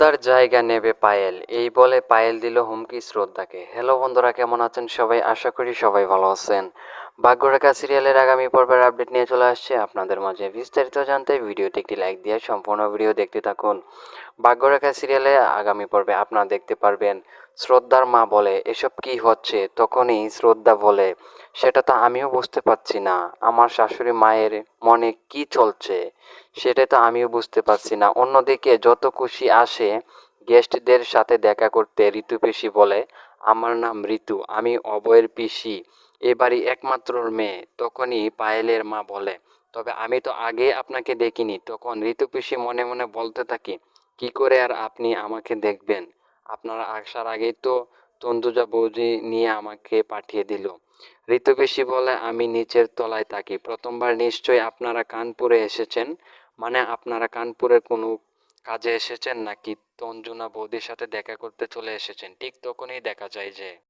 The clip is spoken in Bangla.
শ্রদ্ধার জায়গা নেবে পায়েল। এই বলে পায়েল দিল হুমকি শ্রদ্ধাকে। হ্যালো বন্ধুরা, কেমন আছেন সবাই? আশা করি সবাই ভালো আছেন। ভাগ্যরেখা সিরিয়ালের আগামী পর্বের আপডেট নিয়ে চলে আসছে আপনাদের মাঝে। বিস্তারিত জানতে ভিডিওতে একটি লাইক দিয়ে সম্পূর্ণ ভিডিও দেখতে থাকুন। ভাগ্যরেখা সিরিয়ালে আগামী পর্বে আপনারা দেখতে পারবেন, শ্রদ্ধার মা বলে, এসব কি হচ্ছে? তখনই শ্রদ্ধা বলে। সেটা তো আমিও বুঝতে পারছি না। আমার শাশুড়ি মায়ের মনে কি চলছে? সেটা তো আমিও বুঝতে পারছি না। অন্যদিকে যত খুশি আসে গেস্টদের সাথে দেখা করতে ঋতু পিসি বলে, আমার নাম ঋতু, আমি অবয়ের পিসি। এবারই একমাত্র মেয়ে। তখনই পায়েলের মা বলে, তবে আমি তো আগে আপনাকে দেখিনি। তখন ঋতু পিসি মনে মনে বলতে থাকি, কি করে আর আপনি আমাকে দেখবেন? আপনারা আসার আগেই তো তন্দুজা বৌদি নিয়ে আমাকে পাঠিয়ে দিল। ঋতু পিসি বলে, আমি নিচের তলায় থাকি। প্রথমবার নিশ্চয়ই আপনারা কানপুরে এসেছেন? মানে আপনারা কানপুরের কোনো কাজে এসেছেন নাকি তঞ্জুনা বৌদির সাথে দেখা করতে চলে এসেছেন? ঠিক তখনই দেখা যায় যে